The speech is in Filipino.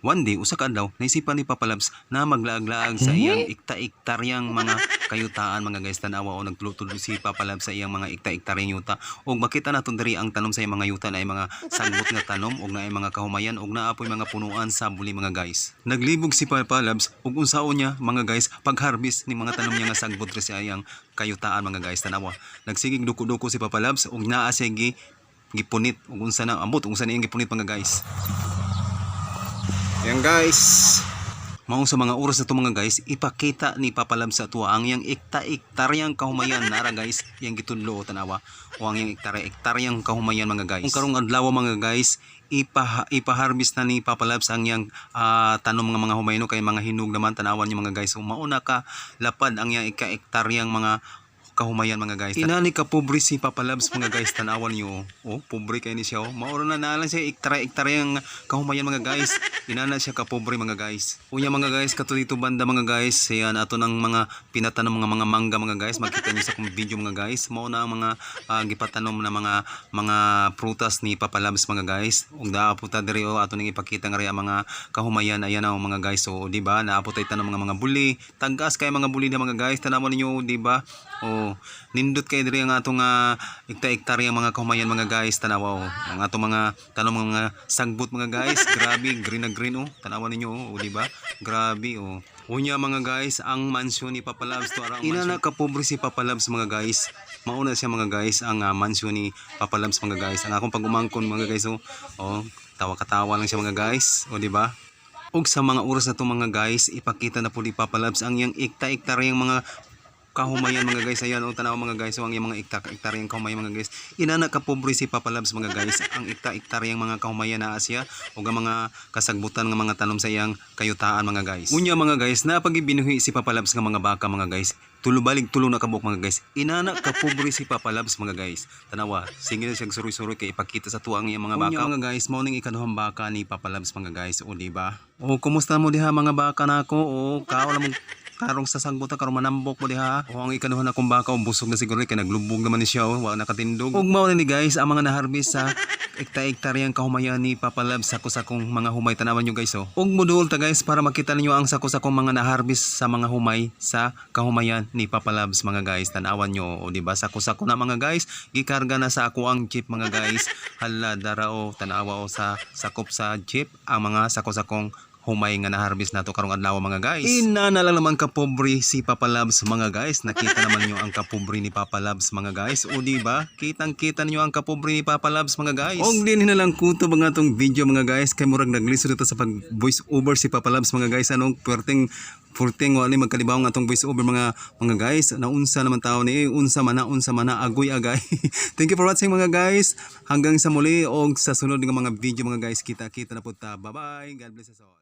One day, usa ka adlaw, naisipan ni Papa Labs na maglaag-laag sa iyang ikta-iktaryang mga kayutaan mga guys tanawa o nagtulog si Papa Labs sa iyang mga ikta-iktaryang yuta ug makita naton diri ang tanom sa iyang mga yuta na ay mga sangbot nga tanom ug na ay mga kahumayan ug naapoy mga punuan sa buli mga guys. Naglibog si Papa Labs ug unsaon niya mga guys pag-harvest ni mga tanom niya nga sangbot sa iyang kayutaan mga guys tanawa. Nagsigig duko-duko si Papa Labs ug naa siya gi gipunit ug unsa na ambot unsa na iyang gipunit mga guys. Yan guys. Maong sa mga oras na to mga guys, ipakita ni Papa Lab sa tuwa ang yang ikta-iktaryang kahumayan nara guys, yang gitudlo o tanawa o ang yang iktarya-iktaryang kahumayan mga guys. Kung karong adlaw mga guys, ipa ipaharvest na ni Papa Labs ang yang ah, tanom mga mga humayno kay mga hinug naman tanawan niyo mga guys. So mauna ka lapad ang yang ika-iktaryang mga kahumayan mga guys. Inani ka pobre si Papa Labs mga guys tanawan niyo. Oh, pobre kay ni siya. Oh. Mauro na naalan siya iktara iktara yung kahumayan mga guys. Inana siya ka pobre mga guys. Unya mga guys kato dito banda mga guys. Yan ato ng mga pinatanom mga mga mangga mga guys. Makita niyo sa kong video mga guys. Mao na ang mga ah, gipatanom na mga mga prutas ni Papa Labs mga guys. Ug daaputa diri oh ato nang ipakita nga ang mga kahumayan ayan ang mga guys. So di ba naaputay tanom mga mga buli. Tagas kay mga buli na mga guys. Tanawan niyo di ba? Oh, nindot kay diri ang atong uh, ikta-iktarya mga kahumayan mga guys tanawa oh. Ang atong mga tanom mga sagbot mga guys. Grabe, green na green oh. Tanawa ninyo oh, oh di ba? Grabe oh. Unya mga guys, ang mansyon ni Papa Labs to arang Inana ka pobre si Papa Labs mga guys. Mauna siya mga guys ang uh, mansyon ni Papa Labs mga guys. Ang akong pagumangkon mga guys oh. Oh, tawa-katawa lang siya mga guys. Oh di ba? ug sa mga oras na to mga guys ipakita na po ni Papa Labs ang yang ikta-iktaryang mga kahumayan mga guys. Ayan o tanaw mga guys. So ang mga ikta iktaryang kahumayan mga guys. Inana ka pobre si Papa Labs mga guys. Ang ikta iktaryang mga kahumayan na Asya. O ang mga kasagbutan ng mga tanom sa iyang kayutaan mga guys. Unya mga guys napagibinuhi si Papa Labs nga mga baka mga guys. Tulubalig tulo na kabuk mga guys. Inana ka pobre si Papa Labs mga guys. Tanawa sige na siyang suroy-suroy kay ipakita sa tuwang iyang mga baka. mga guys mao ning ikaduhang baka ni Papa Labs mga guys. O di ba? O kumusta mo diha mga baka nako o kao na mo karong sa sangbuta karong manambok mo diha o ang ikaduhan akong baka o busog na siguro kay naglubog naman ni siya o wa nakatindog. Ug mao na ni guys ang mga naharvest sa ekta-ektaryang kahumayan ni Papa Lab sa kusakong mga humay. Tanawan nyo guys oh. Ug modul ta guys para makita ninyo ang sakusakong mga naharvest sa mga humay sa kahumayan ni Papa Labs mga guys. Tanawan nyo o di ba? Sa kusako na mga guys gikarga na sa ako ang jeep mga guys. Hala dara o tanawa o sa sakop sa jeep ang mga sakusakong humay nga na-harvest nato karong adlaw mga guys. Ina na lang naman kapobre si Papa Labs mga guys. Nakita naman nyo ang kapobre ni Papa Labs mga guys. O di ba? Kitang-kita niyo ang kapobre ni Papa Labs mga guys. Og din na lang kuto mga tong video mga guys kay murag naglisod ito sa pag voice over si Papa Labs mga guys. Anong perting Furting wali magkalibaw nga atong voice over mga mga guys naunsa naman tao ni unsa man unsa man agoy agay thank you for watching mga guys hanggang sa muli og sa sunod nga mga video mga guys kita kita na po ta bye bye god bless us all